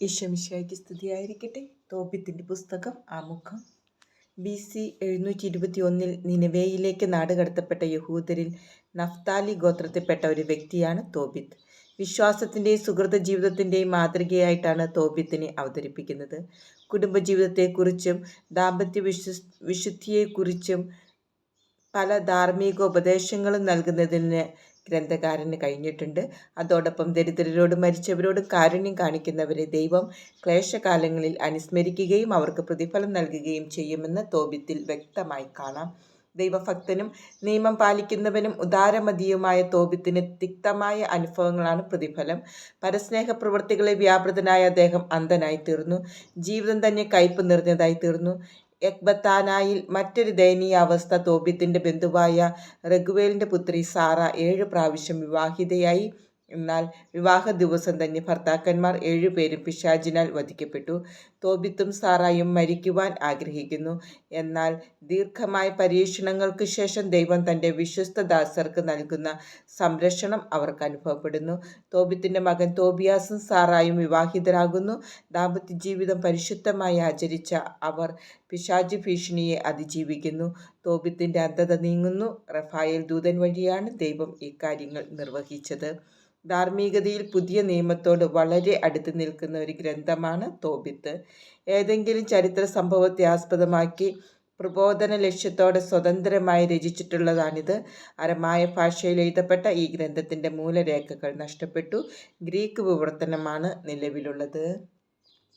ഈശോമിശിഹായ്ക്ക് സ്തുതിയായിരിക്കട്ടെ. തോപ്പിത്തിന്റെ പുസ്തകം ആമുഖം. ബി സി എഴുന്നൂറ്റി ഇരുപത്തി ഒന്നിൽ നിനവേയിലേക്ക് നാടുകടത്തപ്പെട്ട യഹൂദരിൽ നഫ്താലി ഗോത്രത്തിൽപ്പെട്ട ഒരു വ്യക്തിയാണ് തോബിത്ത് വിശ്വാസത്തിന്റെയും സുഹൃത ജീവിതത്തിന്റെയും മാതൃകയായിട്ടാണ് തോബിത്തിനെ അവതരിപ്പിക്കുന്നത്. കുടുംബജീവിതത്തെക്കുറിച്ചും ദാമ്പത്യ വിശു വിശുദ്ധിയെക്കുറിച്ചും പല ധാർമ്മിക ഉപദേശങ്ങളും നൽകുന്നതിന് ഗ്രന്ഥകാരന് കഴിഞ്ഞിട്ടുണ്ട്. അതോടൊപ്പം ദരിദ്രരോടും മരിച്ചവരോട് കാരുണ്യം കാണിക്കുന്നവരെ ദൈവം ക്ലേശകാലങ്ങളിൽ അനുസ്മരിക്കുകയും അവർക്ക് പ്രതിഫലം നൽകുകയും ചെയ്യുമെന്ന് തോബിത്തിൽ വ്യക്തമായി കാണാം. ദൈവഭക്തനും നിയമം പാലിക്കുന്നവനും ഉദാരമതിയുമായ തോബിത്തിന് തിക്തമായ അനുഭവങ്ങളാണ് പ്രതിഫലം. പരസ്നേഹ പ്രവൃത്തികളെ വ്യാപൃതനായ അദ്ദേഹം അന്ധനായി തീർന്നു ജീവിതം തന്നെ കയ്പ് നിറഞ്ഞതായി തീർന്നു എക്ബത്താനായിൽ മറ്റൊരു ദയനീയ അവസ്ഥ തോബിത്തിന്റെ ബന്ധുവായ റഗുവേലിന്റെ പുത്രി സാറ ഏഴ് പ്രാവശ്യം വിവാഹിതയായി. എന്നാൽ വിവാഹ ദിവസം തന്നെ ഭർത്താക്കന്മാർ ഏഴുപേരും പിശാചിനാൽ വധിക്കപ്പെട്ടു. തോബിത്തും സാറായും മരിക്കുവാൻ ആഗ്രഹിക്കുന്നു. എന്നാൽ ദീർഘമായ പരീക്ഷണങ്ങൾക്ക് ശേഷം ദൈവം തന്റെ വിശ്വസ്ത ദാസർക്ക് നൽകുന്ന സംരക്ഷണം അവർക്ക് അനുഭവപ്പെടുന്നു. തോബിത്തിന്റെ മകൻ തോബിയാസും സാറായും വിവാഹിതരാകുന്നു. ദാമ്പത്യ ജീവിതം പരിശുദ്ധമായി ആചരിച്ച അവർ പിശാജ് ഭീഷണിയെ അതിജീവിക്കുന്നു. തോബിത്തിന്റെ അന്ധത നീങ്ങുന്നു. റഫായേൽ ദൂതൻ വഴിയാണ് ദൈവം ഇക്കാര്യങ്ങൾ നിർവഹിച്ചത്. ധാർമ്മികതയിൽ പുതിയ നിയമത്തോട് വളരെ അടുത്ത് നിൽക്കുന്ന ഒരു ഗ്രന്ഥമാണ് തോബിത്ത് ഏതെങ്കിലും ചരിത്ര സംഭവത്തെ ആസ്പദമാക്കി പ്രബോധന ലക്ഷ്യത്തോടെ സ്വതന്ത്രമായി രചിച്ചിട്ടുള്ളതാണിത്. അരമായ ഭാഷയിൽ എഴുതപ്പെട്ട ഈ ഗ്രന്ഥത്തിന്റെ മൂലരേഖകൾ നഷ്ടപ്പെട്ടു. ഗ്രീക്ക് വിവർത്തനമാണ് നിലവിലുള്ളത്.